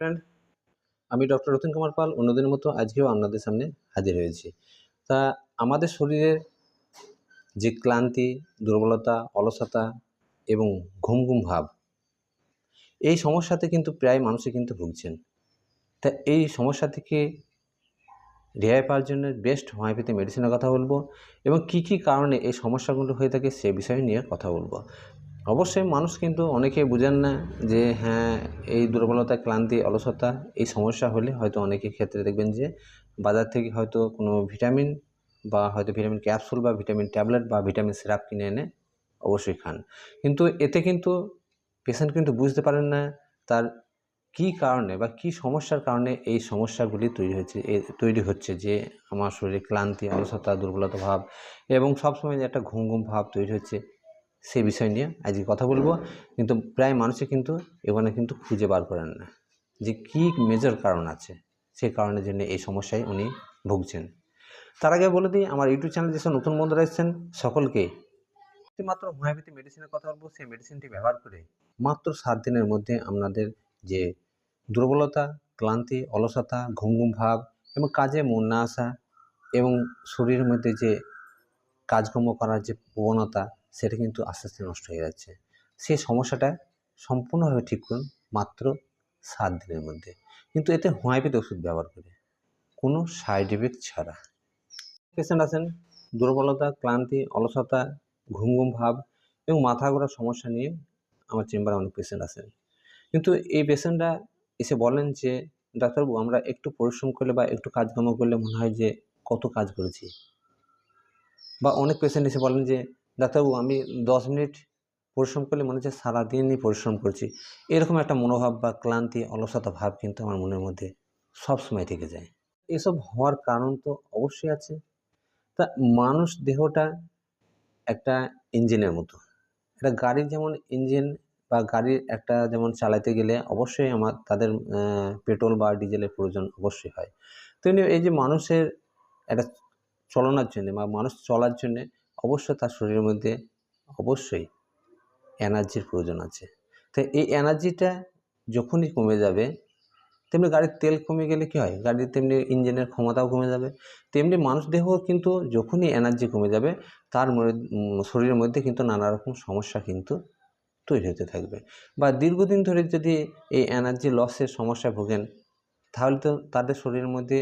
Friend আমি doctor Ratan Kumar Pal অন্যদিনের মতো আজকেও আপনাদের সামনে হাজির হয়েছি। তা আমাদের শরীরের যে ক্লান্তি, দুর্বলতা, অলসতা এবং ঘুম ঘুম ভাব, এই সমস্যাতে কিন্তু প্রায় মানুষই কিন্তু ভুগছেন। তা এই সমস্যা থেকে রেহাই পাওয়ার জন্য বেস্ট হোমিওপ্যাথি মেডিসিনের কথা বলব এবং কি কি কারণে এই সমস্যাগুলো হয়ে থাকে সে বিষয় নিয়ে কথা বলব। অবশ্যই মানুষ কিন্তু অনেকে বুঝেন না যে হ্যাঁ এই দুর্বলতা, ক্লান্তি, অলসতা, এই সমস্যা হলে হয়তো অনেকের ক্ষেত্রে দেখবেন যে, বাজার থেকে হয়তো কোনো ভিটামিন বা হয়তো ভিটামিন ক্যাপসুল বা ভিটামিন ট্যাবলেট বা ভিটামিন সিরাপ কিনে এনে অবশ্যই খান। কিন্তু এতে কিন্তু পেশেন্ট কিন্তু বুঝতে পারেন না তার কী কারণে বা কী সমস্যার কারণে এই সমস্যাগুলি তৈরি হয়েছে তৈরি হচ্ছে যে, আমার শরীরে ক্লান্তি, অলসতা, দুর্বলতা ভাব এবং সবসময় যে একটা ঘুম ঘুম ভাব তৈরি হচ্ছে। সেই বিষয় নিয়ে আজকে কথা বলব। কিন্তু প্রায় মানুষই কিন্তু এখানে কিন্তু খুঁজে বার করেন না। যে কী মেজর কারণ আছে, সেই কারণের জন্য এই সমস্যায় উনি ভুগছেন। তার আগে বলে দিই, আমার ইউটিউব চ্যানেল যেসব নতুন বন্ধুরা এসেছেন, সকলকে মাত্র হোমিওপ্যাথি মেডিসিনের কথা বলব। সেই মেডিসিনটি ব্যবহার করে মাত্র সাত দিনের মধ্যে আপনাদের যে দুর্বলতা, ক্লান্তি, অলসতা ঘুম ঘুম ভাব এবং কাজে মন না আসা এবং শরীরের মধ্যে যে কাজকর্ম করার যে প্রবণতা সেটা কিন্তু আস্তে আস্তে নষ্ট হয়ে যাচ্ছে। সেই সমস্যাটা সম্পূর্ণভাবে ঠিক করুন মাত্র সাত দিনের মধ্যে। কিন্তু এতে হোমিওপ্যাথি ওষুধ ব্যবহার করে কোনো সাইড এফেক্ট ছাড়া। পেশেন্ট আছেন, দুর্বলতা, ক্লান্তি, অলসতা ঘুম ঘুম ভাব এবং মাথা ঘোরার সমস্যা নিয়ে আমার চেম্বারে অনেক পেশেন্ট আছেন। কিন্তু এই পেশেন্টরা এসে বলেন যে, ডাক্তারবাবু, আমরা একটু পরিশ্রম করলে বা একটু কাজকর্ম করলে মনে হয় যে কত কাজ করেছি। বা অনেক পেশেন্ট এসে বলেন যে ডাক্তারবাবু, আমি দশ মিনিট পরিশ্রম করলে মনে হচ্ছে সারাদিনই পরিশ্রম করছি। এরকম একটা মনোভাব বা ক্লান্তি, অলসতা ভাব কিন্তু আমার মনের মধ্যে সব সময় থেকে যায়। এসব হওয়ার কারণ তো অবশ্যই আছে। তা মানুষ দেহটা একটা ইঞ্জিনের মতো। একটা গাড়ির যেমন ইঞ্জিন বা গাড়ির একটা যেমন চালাতে গেলে অবশ্যই আমার, তাদের পেট্রোল বা ডিজেলের প্রয়োজন অবশ্যই হয়। তেমনি এই যে মানুষের একটা চলনার জন্যে বা মানুষ চলার জন্যে অবশ্যই তার শরীরের মধ্যে অবশ্যই এনার্জির প্রয়োজন আছে। তো এই এনার্জিটা যখনই কমে যাবে, তেমনি গাড়ির তেল কমে গেলে কী হয়? গাড়ির তেমনি ইঞ্জিনের ক্ষমতাও কমে যাবে। তেমনি মানুষ দেহ কিন্তু যখনই এনার্জি কমে যাবে, তার শরীরের মধ্যে কিন্তু নানা রকম সমস্যা কিন্তু তৈরি হতে থাকবে। বা দীর্ঘদিন ধরে যদি এই এনার্জি লসের সমস্যা ভোগেন, তাহলে তো তাদের শরীরের মধ্যে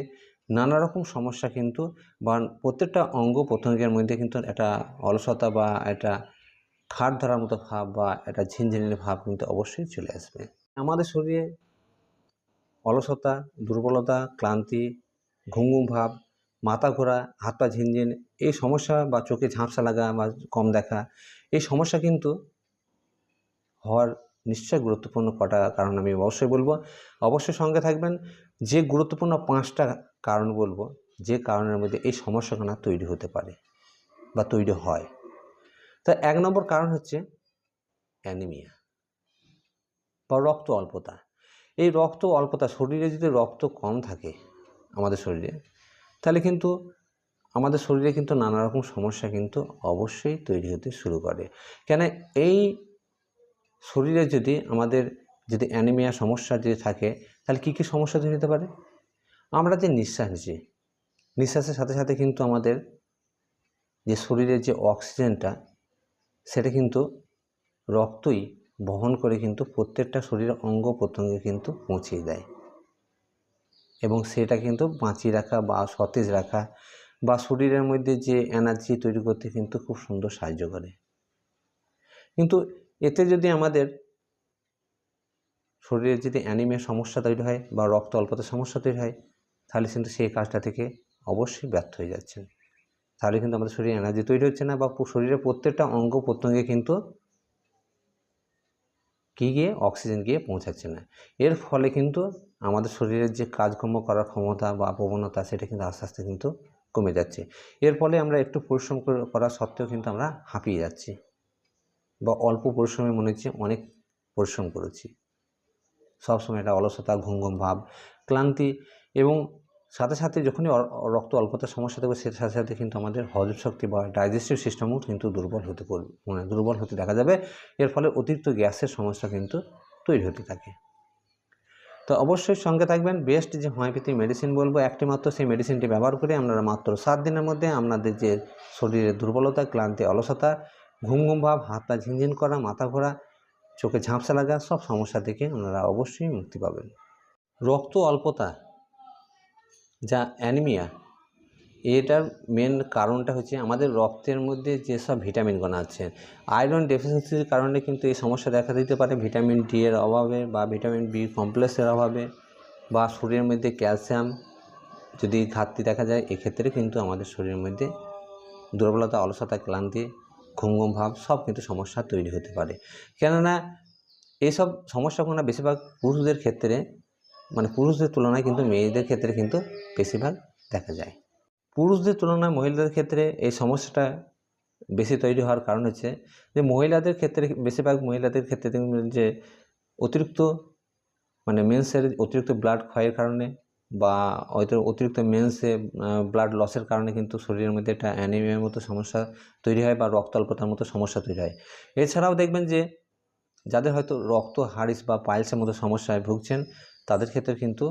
নানা রকম সমস্যা কিন্তু বা প্রত্যেকটা অঙ্গ প্রত্যঙ্গের মধ্যে কিন্তু একটা অলসতা বা একটা খাট ধরার মতো ভাব বা একটা ঝিনঝিনের ভাব কিন্তু অবশ্যই চলে আসবে। আমাদের শরীরে অলসতা, দুর্বলতা, ক্লান্তি ঘুম ভাব, মাথা ঘোরা, হাত পা ঝিনঝিন এই সমস্যা বা চোখে ঝাঁপসা লাগা বা কম দেখা এই সমস্যা কিন্তু হওয়ার নিশ্চয় গুরুত্বপূর্ণ কটা কারণ আমি অবশ্যই বলব। অবশ্যই সঙ্গে থাকবেন, যে গুরুত্বপূর্ণ পাঁচটা কারণ বলব, যে কারণের মধ্যে এই সমস্যাখানা তৈরি হতে পারে বা তৈরি হয়। তা এক নম্বর কারণ হচ্ছে অ্যানিমিয়া বা রক্ত অল্পতা। এই রক্ত অল্পতা, শরীরে যদি রক্ত কম থাকে আমাদের শরীরে, তাহলে কিন্তু আমাদের শরীরে কিন্তু নানা রকম সমস্যা কিন্তু অবশ্যই তৈরি হতে শুরু করে। কেন এই শরীরে যদি আমাদের যদি অ্যানিমিয়া সমস্যা যদি থাকে, তাহলে কী কী সমস্যা তৈরি হতে পারে? আমরা যে নিঃশ্বাস নিচ্ছি নিঃশ্বাসের সাথে সাথে কিন্তু আমাদের যে শরীরের যে অক্সিজেনটা, সেটা কিন্তু রক্তই বহন করে কিন্তু প্রত্যেকটা শরীরের অঙ্গ প্রত্যঙ্গে কিন্তু পৌঁছিয়ে দেয়। এবং সেটা কিন্তু বাঁচিয়ে রাখা বা সতেজ রাখা বা শরীরের মধ্যে যে এনার্জি তৈরি করতে কিন্তু খুব সুন্দর সাহায্য করে। কিন্তু এতে যদি আমাদের শরীরে যদি অ্যানিমিয়া সমস্যা তৈরি হয় বা রক্ত অল্পতার সমস্যা তৈরি হয়, তাহলে কিন্তু সেই কাজটা থেকে অবশ্যই ব্যর্থ হয়ে যাচ্ছে। তাহলে কিন্তু আমাদের শরীরে এনার্জি তৈরি হচ্ছে না বা শরীরের প্রত্যেকটা অঙ্গ প্রত্যঙ্গে কিন্তু কী গিয়ে? অক্সিজেন গিয়ে পৌঁছাচ্ছে না। এর ফলে কিন্তু আমাদের শরীরের যে কাজকর্ম করার ক্ষমতা বা প্রবণতা, সেটা কিন্তু আস্তে আস্তে কিন্তু কমে যাচ্ছে। এর ফলে আমরা একটু পরিশ্রম করা সত্ত্বেও কিন্তু আমরা হাঁপিয়ে যাচ্ছি। বা অল্প পরিশ্রমে মনে হচ্ছে অনেক পরিশ্রম করেছি। সবসময় একটা অলসতা ঘুম ঘুম ভাব, ক্লান্তি এবং সাথে সাথে যখনই রক্ত অল্পতার সমস্যা থাকবে সেটার সাথে সাথে কিন্তু আমাদের হজম শক্তি বা ডাইজেস্টিভ সিস্টেমও কিন্তু দুর্বল হতে পড়বে। মানে দুর্বল হতে দেখা যাবে। এর ফলে অতিরিক্ত গ্যাসের সমস্যা কিন্তু তৈরি হতে থাকে। তো অবশ্যই সঙ্গে থাকবেন। বেস্ট যে হোমিওপ্যাথি মেডিসিন বলব, একটি মাত্র সেই মেডিসিনটি ব্যবহার করে আপনারা মাত্র সাত দিনের মধ্যে আপনাদের যে শরীরের দুর্বলতা, ক্লান্তি, অলসতা ঘুম ঘুম ভাব, হাত পা ঝিনঝিন করা, মাথা ঘোরা, চোখে ঝাঁপসা লাগা, সব সমস্যা থেকে আপনারা অবশ্যই মুক্তি পাবেন। রক্ত অল্পতা, যা অ্যানিমিয়া, এটার মেন কারণটা হচ্ছে আমাদের রক্তের মধ্যে যেসব ভিটামিনগুলো আছে। আয়রন ডেফিসিয়েন্সির কারণে কিন্তু এই সমস্যা দেখা দিতে পারে। ভিটামিন ডি এর অভাবে বা ভিটামিন বি কমপ্লেক্সের অভাবে বা শরীরের মধ্যে ক্যালসিয়াম যদি ঘাটতি দেখা যায়, এক্ষেত্রে কিন্তু আমাদের শরীরের মধ্যে দুর্বলতা, অলসতা, ক্লান্তি ঘুম ঘুম ভাব সব কিন্তু সমস্যা তৈরি হতে পারে। কেননা এইসব সমস্যাগুলো বেশিরভাগ পুরুষদের ক্ষেত্রে মানে পুরুষদের তুলনায় কিন্তু মেয়েদের ক্ষেত্রে কিন্তু বেশিরভাগ দেখা যায়। পুরুষদের তুলনায় মহিলাদের ক্ষেত্রে এই সমস্যাটা বেশি তৈরি হওয়ার কারণ হচ্ছে যে, মহিলাদের ক্ষেত্রে, বেশিরভাগ মহিলাদের ক্ষেত্রে যে, অতিরিক্ত মানে মেন্সের অতিরিক্ত ব্লাড ক্ষয়ের কারণে বা হয়তো অতিরিক্ত মেন্সে ব্লাড লসের কারণে কিন্তু শরীরের মধ্যে একটা অ্যানিমিয়ার মতো সমস্যা তৈরি হয় বা রক্ত অল্পতার মতো সমস্যা তৈরি হয়। এছাড়াও দেখবেন যে, যাদের হয়তো রক্ত হারিস বা পাইলসের মতো সমস্যায় ভুগছেন, তাদের ক্ষেত্রে কিন্তু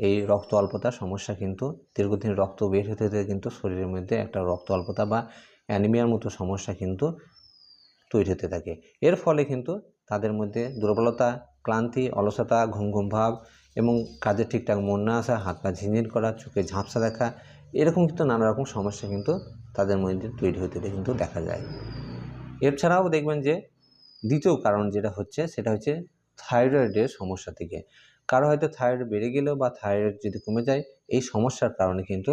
এই রক্ত অল্পতার সমস্যা কিন্তু দীর্ঘদিন রক্ত বের হতে হতে কিন্তু শরীরের মধ্যে একটা রক্ত অল্পতা বা অ্যানিমিয়ার মতো সমস্যা কিন্তু তৈরি হতে থাকে। এর ফলে কিন্তু তাদের মধ্যে দুর্বলতা, ক্লান্তি, অলসতা, ঘুম ঘুম ভাব এবং কাজে ঠিকঠাক মন না আসা, হাত পা ঝিনঝিন করা, চোখে ঝাপসা দেখা, এরকম কিন্তু নানা রকম সমস্যা কিন্তু তাদের মধ্যে তৈরি হতে কিন্তু দেখা যায়। এছাড়াও দেখবেন যে, দ্বিতীয় কারণ যেটা হচ্ছে, সেটা হচ্ছে থাইরয়েডের সমস্যা থেকে। কারও হয়তো থাইরয়েড বেড়ে গেলেও বা থাইরয়েড যদি কমে যায়, এই সমস্যার কারণে কিন্তু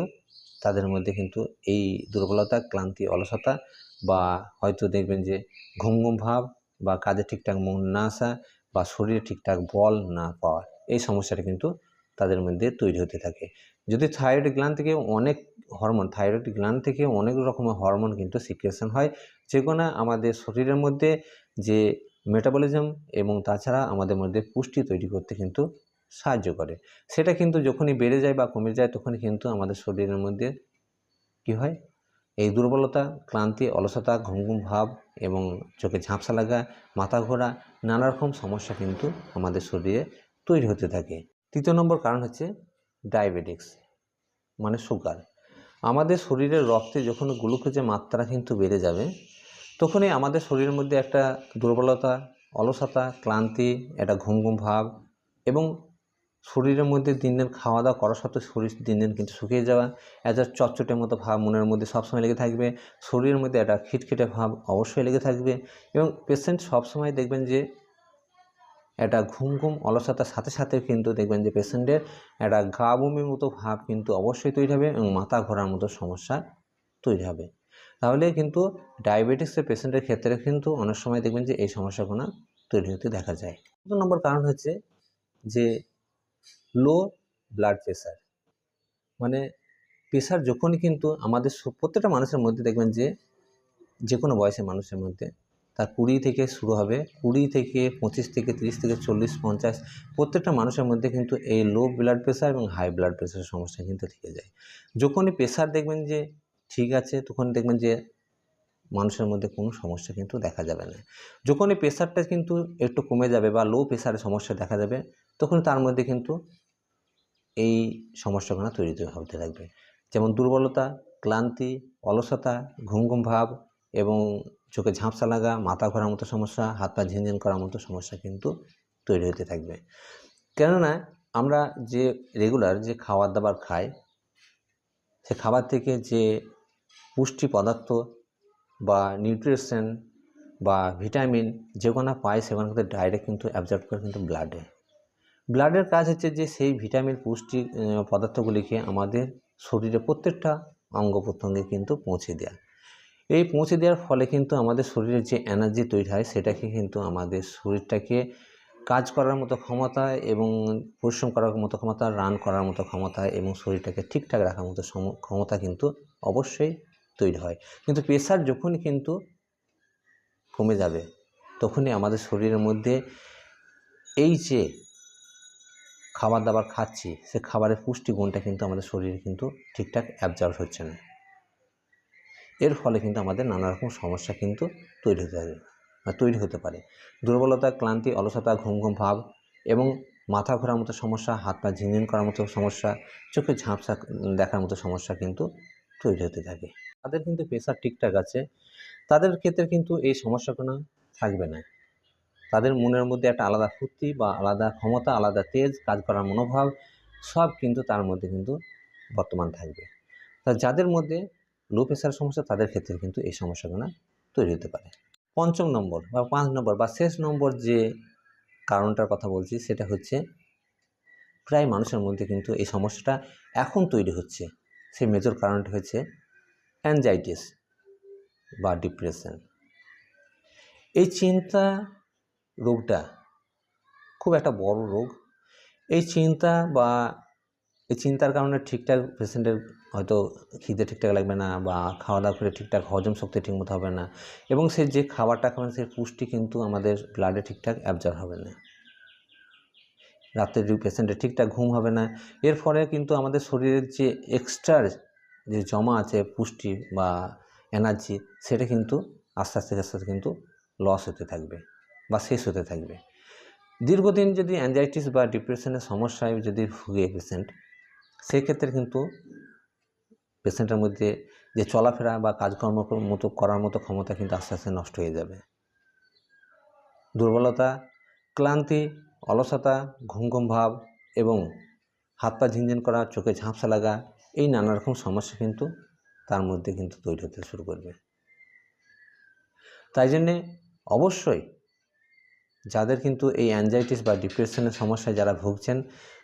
তাদের মধ্যে কিন্তু এই দুর্বলতা, ক্লান্তি, অলসতা বা হয়তো দেখবেন যে ঘুম ঘুম ভাব বা কাজে ঠিকঠাক মন না আসা বা শরীরে ঠিকঠাক বল না পাওয়া এই সমস্যাটা কিন্তু তাদের মধ্যে তৈরি হতে থাকে। যদি থাইরয়েড গ্ল্যান্ড থেকে অনেক হরমোন থাইরয়েড গ্ল্যান্ড থেকে অনেক রকমের হরমোন কিন্তু সিক্রেশন হয় যেগুলো আমাদের শরীরের মধ্যে যে মেটাবলিজম এবং তাছাড়া আমাদের মধ্যে পুষ্টি তৈরি করতে কিন্তু সাহায্য করে। সেটা কিন্তু যখনই বেড়ে যায় বা কমে যায়, তখনই কিন্তু আমাদের শরীরের মধ্যে কি হয়? এই দুর্বলতা, ক্লান্তি, অলসতা ঘুম ঘুম ভাব এবং চোখে ঝাঁপসা লাগা, মাথা ঘোরা নানা রকম সমস্যা কিন্তু আমাদের শরীরে তৈরি হতে থাকে। তৃতীয় নম্বর কারণ হচ্ছে ডায়াবেটিক্স মানে সুগার আমাদের শরীরের রক্তে যখন গ্লুকোজের মাত্রা কিন্তু বেড়ে যাবে, তখনই আমাদের শরীরের মধ্যে একটা দুর্বলতা, অলসতা, ক্লান্তি, একটা ঘুম ঘুম ভাব এবং শরীরের মধ্যে দিন দিন খাওয়া দাওয়া করা সত্ত্বেও শরীর দিন দিন কিন্তু শুকিয়ে যাওয়া একটা চটচটে মতো ভাব মনের মধ্যে সবসময় লেগে থাকবে, শরীরের মধ্যে একটা খিটখিটে ভাব অবশ্যই লেগে থাকবে এবং পেশেন্ট সবসময় দেখবেন যে একটা ঘুম ঘুম অলসতার সাথে সাথে কিন্তু দেখবেন যে পেশেন্টের একটা গা বমির মতো ভাব কিন্তু অবশ্যই তৈরি হবে এবং মাথা ঘোরার মতো সমস্যা তৈরি হবে। তাহলে কিন্তু ডায়াবেটিক্সের পেশেন্টের ক্ষেত্রে কিন্তু অনেক সময় দেখবেন যে এই সমস্যাগুলো তৈরি হতে দেখা যায়। দু নম্বর কারণ হচ্ছে যে লো ব্লাড প্রেশার মানে প্রেশার যখনই কিন্তু আমাদের প্রত্যেকটা মানুষের মধ্যে দেখবেন যে যে কোনো বয়সের মানুষের মধ্যে তার কুড়ি থেকে শুরু হবে, কুড়ি থেকে পঁচিশ থেকে তিরিশ থেকে চল্লিশ, পঞ্চাশ, প্রত্যেকটা মানুষের মধ্যে কিন্তু এই লো ব্লাড প্রেশার এবং হাই ব্লাড প্রেশারের সমস্যা কিন্তু থেকে যায়। যখনই প্রেশার দেখবেন যে ঠিক আছে, তখন দেখবেন যে মানুষের মধ্যে কোনো সমস্যা কিন্তু দেখা যাবে না। যখনই প্রেশারটা কিন্তু একটু কমে যাবে বা লো প্রেশারের সমস্যা দেখা যাবে, তখন তার মধ্যে কিন্তু এই সমস্যাগুলো তৈরি হতে থাকবে যেমন দুর্বলতা, ক্লান্তি, অলসতা, ঘুম ঘুম ভাব এবং চোখে ঝাঁপসা লাগা, মাথা ঘোরার মতো সমস্যা, হাত পা ঝিনঝিন করার মতো সমস্যা কিন্তু তৈরি হতে থাকবে। কেননা আমরা যে রেগুলার যে খাবার দাবার খাই, সে খাবার থেকে যে পুষ্টি পদার্থ বা নিউট্রিশন বা ভিটামিন যেগুলো পাই, সেগুলো কিন্তু ডাইরেক্ট কিন্তু অ্যাবজর্ব করে কিন্তু ব্লাডে ব্লাডের কাজ হচ্ছে যে সেই ভিটামিন পুষ্টি পদার্থগুলিকে আমাদের শরীরে প্রত্যেকটা অঙ্গ প্রত্যঙ্গে কিন্তু পৌঁছে দেওয়া এই পৌঁছে দেওয়ার ফলে কিন্তু আমাদের শরীরে যে এনার্জি তৈরি হয়, সেটাকে কিন্তু আমাদের শরীরটাকে কাজ করার মতো ক্ষমতা এবং পরিশ্রম করার মতো ক্ষমতা রান করার মতো ক্ষমতা এবং শরীরটাকে ঠিকঠাক রাখার মতো ক্ষমতা কিন্তু অবশ্যই তৈরি হয়। কিন্তু প্রেশার যখন কিন্তু কমে যাবে, তখনই আমাদের শরীরের মধ্যে এই যে খাবার দাবার খাচ্ছি, সে খাবারের পুষ্টিগুণটা কিন্তু আমাদের শরীরে কিন্তু ঠিকঠাক অ্যাবজর্ব হচ্ছে না। এর ফলে কিন্তু আমাদের নানা রকম সমস্যা কিন্তু তৈরি হতে পারে তৈরি হতে পারে। দুর্বলতা, ক্লান্তি, অলসতা ঘুম ঘুম ভাব এবং মাথা ঘোরার মতো সমস্যা, হাত পা ঝিনঝিন করার মতো সমস্যা চোখে ঝাঁপসা দেখার মতো সমস্যা কিন্তু তৈরি হতে থাকে। তাদের কিন্তু প্রেশার ঠিকঠাক আছে, তাদের ক্ষেত্রে কিন্তু এই সমস্যাগুলো থাকবে না। তাদের মনের মধ্যে একটা আলাদা ফুর্তি বা আলাদা ক্ষমতা, আলাদা তেজ কাজ করার মনোভাব সব কিন্তু তার মধ্যে কিন্তু বর্তমান থাকবে। তা যাদের মধ্যে লো প্রেশার সমস্যা তাদের ক্ষেত্রে কিন্তু এই সমস্যাগুলো তৈরি হতে পারে। পঞ্চম নম্বর বা পাঁচ নম্বর বা শেষ নম্বর যে কারণটার কথা বলছি, সেটা হচ্ছে প্রায় মানুষের মধ্যে কিন্তু এই সমস্যাটা এখন তৈরি হচ্ছে। সেই মেজর কারণটা হচ্ছে অ্যাংজাইটিস বা ডিপ্রেশন এই চিন্তা রোগটা খুব একটা বড় রোগ। এই চিন্তা বা এই চিন্তার কারণে ঠিকঠাক পেশেন্টের হয়তো খিদে ঠিকঠাক লাগবে না বা খাওয়া দাওয়া করে ঠিকঠাক হজম শক্তি ঠিকমতো হবে না এবং সে যে খাবারটা খাবেন, সেই পুষ্টি কিন্তু আমাদের ব্লাডে ঠিকঠাক অ্যাবজর্ব হবে না। রাত্রে পেশেন্টের ঠিকঠাক ঘুম হবে না। এর ফলে কিন্তু আমাদের শরীরের যে এক্সট্রা যে জমা আছে পুষ্টি বা এনার্জি সেটা কিন্তু আস্তে আস্তে আস্তে আস্তে কিন্তু লস হতে থাকবে বা শেষ হতে থাকবে। দীর্ঘদিন যদি অ্যাংজাইটিস বা ডিপ্রেশনের সমস্যায় যদি ভুগে পেশেন্ট সেক্ষেত্রে কিন্তু পেশেন্টের মধ্যে যে চলাফেরা বা কাজকর্ম মতো করার মতো ক্ষমতা কিন্তু আস্তে আস্তে নষ্ট হয়ে যাবে। দুর্বলতা, ক্লান্তি, অলসতা ঘুম ঘুম ভাব এবং হাত পা ঝিনঝিন করা, চোখে ঝাঁপসা লাগা, এই নানা রকম সমস্যা কিন্তু তার মধ্যে কিন্তু তৈরি হতে শুরু করবে। তাই জন্যে অবশ্যই যাদের কিন্তু এই অ্যাংজাইটিস বা ডিপ্রেশনের সমস্যায় যারা ভুগছেন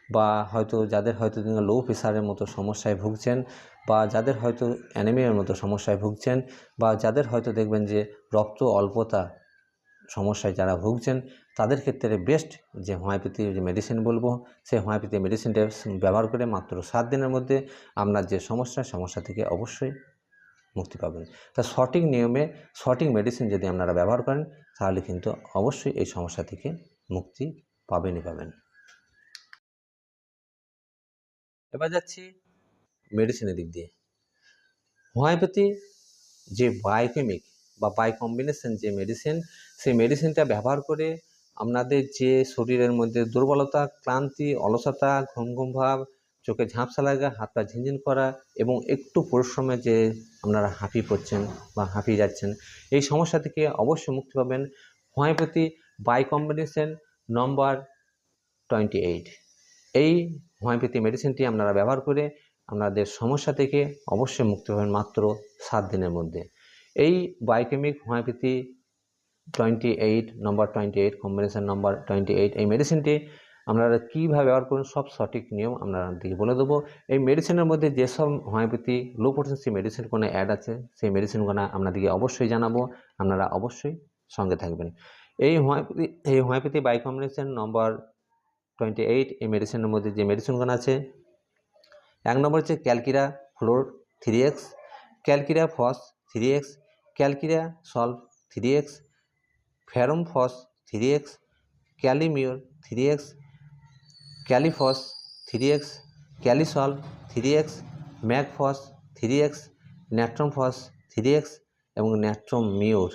বা হয়তো যাদের হয়তো তিনি লো প্রেশারের মতো সমস্যায় ভুগছেন বা যাদের হয়তো অ্যানিমিয়ার মতো সমস্যায় ভুগছেন বা যাদের হয়তো দেখবেন যে রক্ত অল্পতা সমস্যায় যারা ভুগছেন, তাদের ক্ষেত্রে বেস্ট যে হোমিওপ্যাথি যে মেডিসিন বলব, সেই হোমিওপ্যাথি মেডিসিনটা ব্যবহার করে মাত্র সাত দিনের মধ্যে আপনার যে সমস্যা সমস্যা থেকে অবশ্যই মুক্তি পাবেন। তা সঠিক নিয়মে সঠিক মেডিসিন যদি আপনারা ব্যবহার করেন, তাহলে কিন্তু অবশ্যই এই সমস্যা থেকে মুক্তি পাবেনই পাবেন। এবার যাচ্ছি। মেডিসিনের দিক দিয়ে। হোমিওপ্যাথি যে বায়োকেমিক বা বাই কম্বিনেশন যে মেডিসিন সেই মেডিসিনটা ব্যবহার করে আপনাদের যে শরীরের মধ্যে দুর্বলতা, ক্লান্তি, অলসতা, ঘুম ঘুম ভাব, চোখে ঝাঁপসা লাগা, হাত পা ঝিনঝিন করা এবং একটু পরিশ্রমে যে আপনারা হাঁপিয়ে পড়ছেন বা হাঁপিয়ে যাচ্ছেন, এই সমস্যা থেকে অবশ্যই মুক্তি পাবেন। Homeopathy by combination number twenty eight এই হোমিওপ্যাথি মেডিসিনটি আপনারা ব্যবহার করে আপনাদের সমস্যা থেকে অবশ্যই মুক্তি পাবেন মাত্র সাত দিনের মধ্যে। এই biochemic homeopathy twenty eight number twenty eight combination number twenty eight এই মেডিসিনটি আপনারা কীভাবে ব্যবহার করুন, সব সঠিক নিয়ম আপনারা দিকে বলে দেবো। এই মেডিসিনের মধ্যে যেসব হোমিওপ্যাথি লো পোটেন্সি মেডিসিন কোনো অ্যাড আছে, সেই মেডিসিনগুলো আপনাদেরকে অবশ্যই জানাব। আপনারা অবশ্যই সঙ্গে থাকবেন। এই হোমিওপ্যাথি এই homeopathy biocombination number twenty eight এই মেডিসিনের মধ্যে যে মেডিসিনগুলো আছে। এক নম্বর হচ্ছে Calcarea fluor three X, Calcarea phos three X, Calcarea sulph three X ferrum phos three X, kali mur three X, kali phos three X kali sulph three X, mag phos three X, natrum phos three X এবং natrum mur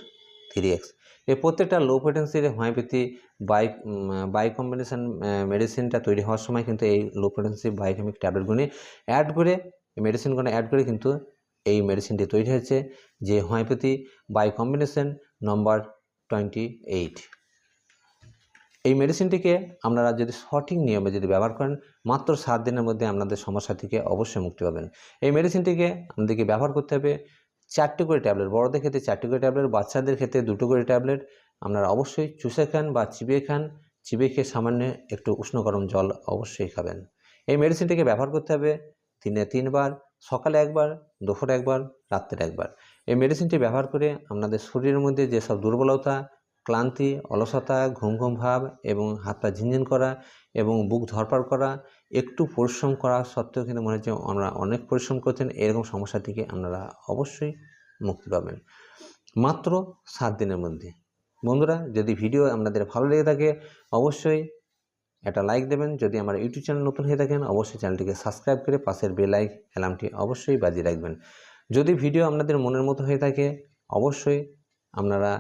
three X. এই প্রত্যেকটা low পোটেন্সির homeopathy bye bye combination মেডিসিনটা তৈরি হওয়ার সময় কিন্তু এই লো পোটেন্সি বায়োকেমিক ট্যাবলেটগুলি অ্যাড করে মেডিসিনগুলো অ্যাড করে কিন্তু এই মেডিসিনটি তৈরি হয়েছে, যে homeopathy by combination number twenty eight এই মেডিসিনটিকে আপনারা যদি সঠিক নিয়মে যদি ব্যবহার করেন, মাত্র সাত দিনের মধ্যে আপনাদের সমস্যা থেকে অবশ্যই মুক্তি পাবেন। এই মেডিসিনটিকে আমাদেরকে ব্যবহার করতে হবে চারটি করে ট্যাবলেট বড়দের ক্ষেত্রে চারটি করে ট্যাবলেট বাচ্চাদের ক্ষেত্রে দুটো করে ট্যাবলেট আপনারা অবশ্যই চুষে খান বা চিবিয়ে খান, চিবিয়ে খেয়ে সামান্য একটু উষ্ণ গরম জল অবশ্যই খাবেন। এই মেডিসিনটিকে ব্যবহার করতে হবে দিনে তিনবার, সকালে একবার, দুপুরে একবার, রাত্রে একবার। এই মেডিসিনটি ব্যবহার করে আপনাদের শরীরের মধ্যে যেসব দুর্বলতা, ক্লান্তি, অলসতা, ঘুম ঘুম ভাব এবং হাত পা ঝিনঝিন করা এবং বুক ধরপার করা, একটু পরিশ্রম করা সত্ত্বেও কিন্তু মনে হচ্ছে আমরা অনেক পরিশ্রম করছেন, এরকম সমস্যা থেকে আপনারা অবশ্যই মুক্তি পাবেন। মাত্র সাত দিনের মধ্যে। বন্ধুরা, যদি ভিডিও আপনাদের ভালো লেগে থাকে, অবশ্যই একটা লাইক দেবেন। যদি আমার ইউটিউব চ্যানেল নতুন হয়ে থাকেন, অবশ্যই চ্যানেলটিকে সাবস্ক্রাইব করে পাশের বেল লাইক অ্যালার্মটি অবশ্যই বাজিয়ে রাখবেন। যদি ভিডিও আপনাদের মনের মতো হয়ে থাকে, অবশ্যই আপনারা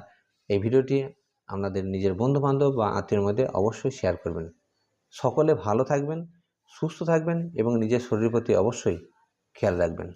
এই ভিডিওটি আপনাদের নিজের বন্ধুবান্ধব বা আত্মীয়ের মধ্যে অবশ্যই শেয়ার করবেন। সকলে ভালো থাকবেন, সুস্থ থাকবেন এবং নিজের শরীরের প্রতি অবশ্যই খেয়াল রাখবেন।